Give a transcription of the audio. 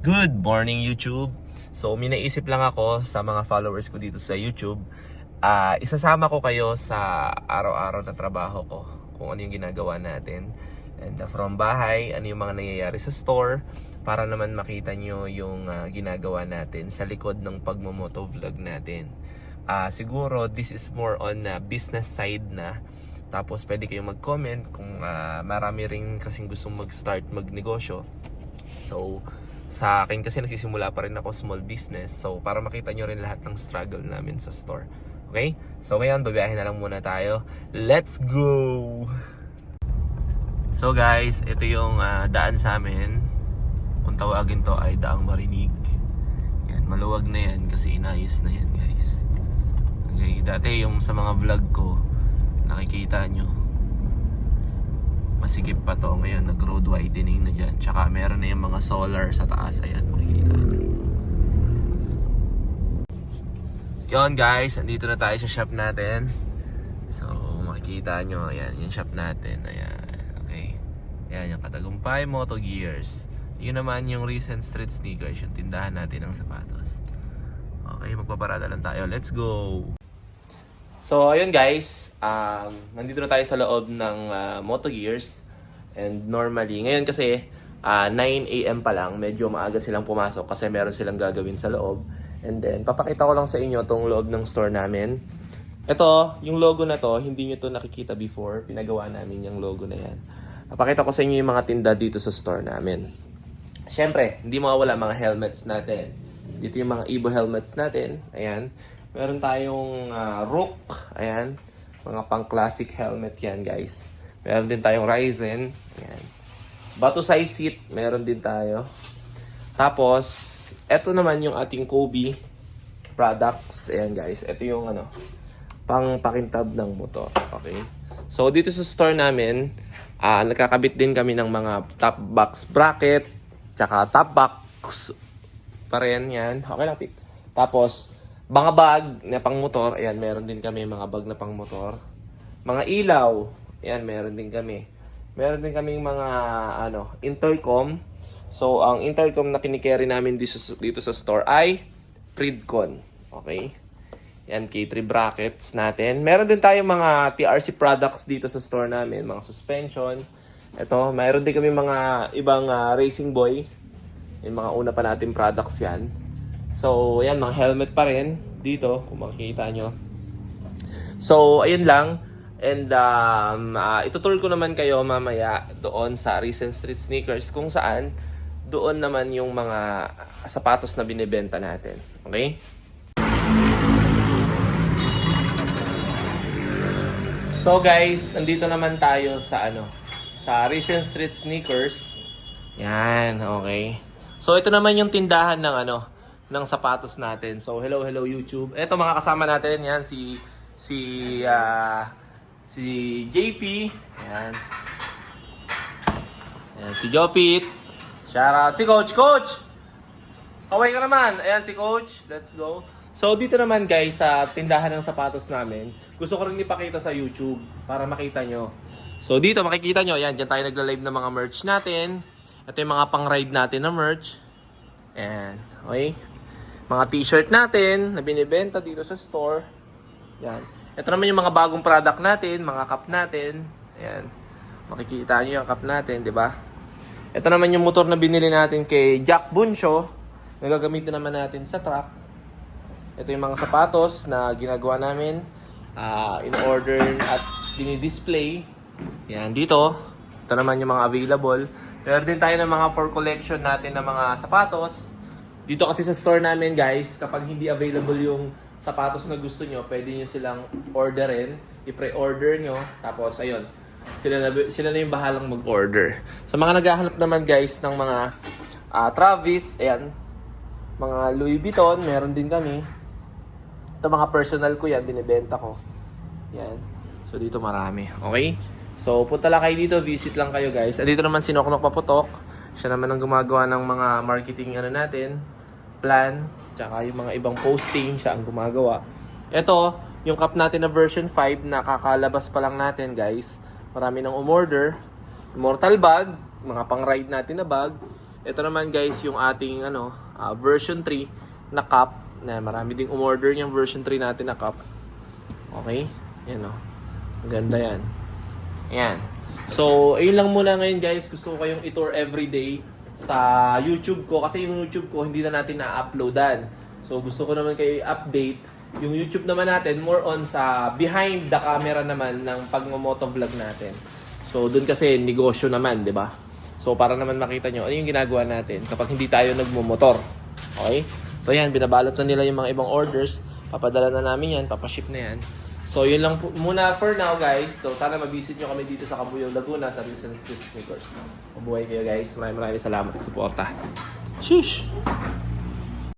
Good morning YouTube! So may naisip lang ako sa mga followers ko dito sa YouTube. Ah, isasama ko kayo sa araw-araw na trabaho ko. Kung ano yung ginagawa natin. And uh, from bahay, ano yung mga nangyayari sa store. Para naman makita nyo yung ah, ginagawa natin sa likod ng pagmamoto vlog natin. Ah, siguro this is more on na business side na. Tapos pwede kayong mag-comment kung ah, marami rin kasing gustong mag-start magnegosyo. So, sa akin kasi nagsisimula pa rin ako small business. So, para makita nyo rin lahat ng struggle namin sa store. Okay? So, ngayon, babiyahin na lang muna tayo. Let's go! So, guys, ito yung ah, daan sa amin. Kung tawagin to ay daang marinig. Yan, maluwag na yan kasi inayos na yan, guys. Okay, dati yung sa mga vlog ko, nakikita nyo, masikip pa to ngayon. Nag road widening na dyan. Tsaka meron na yung mga solar sa taas. Ayan makikita. Yon guys. Andito na tayo sa shop natin. So makikita nyo. Ayan yung shop natin. Ayan okay. Ayan yung Katagumpay Moto Gears. Yun naman yung recent street sneakers. Yung tindahan natin ng sapatos. Okay magpaparada lang tayo. Let's go! So, ayun guys, um, nandito na tayo sa loob ng uh, Moto Gears. And normally, ngayon kasi uh, 9 a.m. pa lang, medyo maaga silang pumasok kasi meron silang gagawin sa loob. And then, papakita ko lang sa inyo tong loob ng store namin. Ito, yung logo na to, hindi nyo to nakikita before. Pinagawa namin yung logo na yan. Papakita ko sa inyo yung mga tinda dito sa store namin. Siyempre, hindi mawawala mga helmets natin. Dito yung mga Evo helmets natin. Ayan. Meron tayong ah, Rook. Ayan. Mga pang-classic helmet yan, guys. Meron din tayong Ryzen. Ayan. Bato size seat. Meron din tayo. Tapos, eto naman yung ating Kobe products. Ayan, guys. Ito yung ano, pang pakintab ng motor. Okay? So, dito sa store namin, ah nagkakabit din kami ng mga top box bracket, tsaka top box pa rin yan. Okay lang, Pete. Tapos, mga bag na pang motor, ayan, meron din kami mga bag na pang motor. Mga ilaw, ayan, meron din kami. Meron din kaming mga, ano, intercom. So, ang intercom na kinikerry namin dito, dito sa store ay Pridcon. Okay? Yan, K3 brackets natin. Meron din tayong mga TRC products dito sa store namin. Mga suspension. Ito, mayroon din kami mga ibang ah, racing boy. Yung mga una pa natin products yan. So, yan, mga helmet pa rin dito, kung makikita nyo. So, ayun lang. And um, uh, itutur ko naman kayo mamaya doon sa Recent Street Sneakers kung saan doon naman yung mga sapatos na binibenta natin. Okay? So guys, nandito naman tayo sa ano, sa Recent Street Sneakers. Yan, okay. So ito naman yung tindahan ng ano, ng sapatos natin. So hello, hello YouTube. Ito mga kasama natin, yan si si ah, si JP, yan. Yan si Jopit. Shout out si Coach, Coach. Away ka naman. Ayan si Coach. Let's go. So dito naman guys sa tindahan ng sapatos namin, gusto ko rin ipakita sa YouTube para makita nyo. So dito makikita nyo, yan, dyan tayo nagla-live ng mga merch natin. Ito yung mga pang-ride natin na merch. Ayan, okay. Mga t-shirt natin na binibenta dito sa store. Yan. Ito naman yung mga bagong product natin, mga cup natin. Ayan. Makikita nyo yung cup natin, di ba? Ito naman yung motor na binili natin kay Jack Buncho. Na gagamitin naman natin sa truck. Ito yung mga sapatos na ginagawa namin. ah in order at dinidisplay. Yan, dito. Ito naman yung mga available. Meron din tayo ng mga for collection natin ng mga sapatos. Dito kasi sa store namin guys, kapag hindi available yung sapatos na gusto nyo, pwede nyo silang orderin. I-pre-order nyo. Tapos ayun, sila na, sila na yung bahalang mag-order. Sa mga naghahanap naman guys ng mga ah, Travis, ayan, mga Louis Vuitton, meron din kami. Ito mga personal ko yan, binibenta ko. Yan. So dito marami. Okay? So punta lang kayo dito, visit lang kayo guys. Dito naman si Noknok Paputok. Siya naman ang gumagawa ng mga marketing ano natin, plan, tsaka yung mga ibang posting, siya ang gumagawa. Ito, yung cup natin na version 5 na kakalabas pa lang natin guys. Marami nang umorder. Immortal bag, mga pang-ride natin na bag. Ito naman guys yung ating ano, ah, version 3 na cup. Na marami ding umorder yung version 3 natin na cup. Okay? Yan o. Ang ganda yan. Ayan. So, ayun lang muna ngayon guys. Gusto ko kayong itour everyday sa YouTube ko. Kasi yung YouTube ko, hindi na natin na-uploadan. So, gusto ko naman kayo i-update. Yung YouTube naman natin, more on sa behind the camera naman ng pagmamotovlog natin. So, dun kasi negosyo naman, di ba? So, para naman makita nyo, ano yung ginagawa natin kapag hindi tayo nagmumotor. Okay? So, yan, binabalot na nila yung mga ibang orders. Papadala na namin yan, papaship na yan. So, yun lang po, muna for now, guys. So, sana mabisit nyo kami dito sa Cabuyao, Laguna, sa Recent Street Sneakers. Mabuhay kayo, guys. Maraming maraming salamat sa suporta. Shush!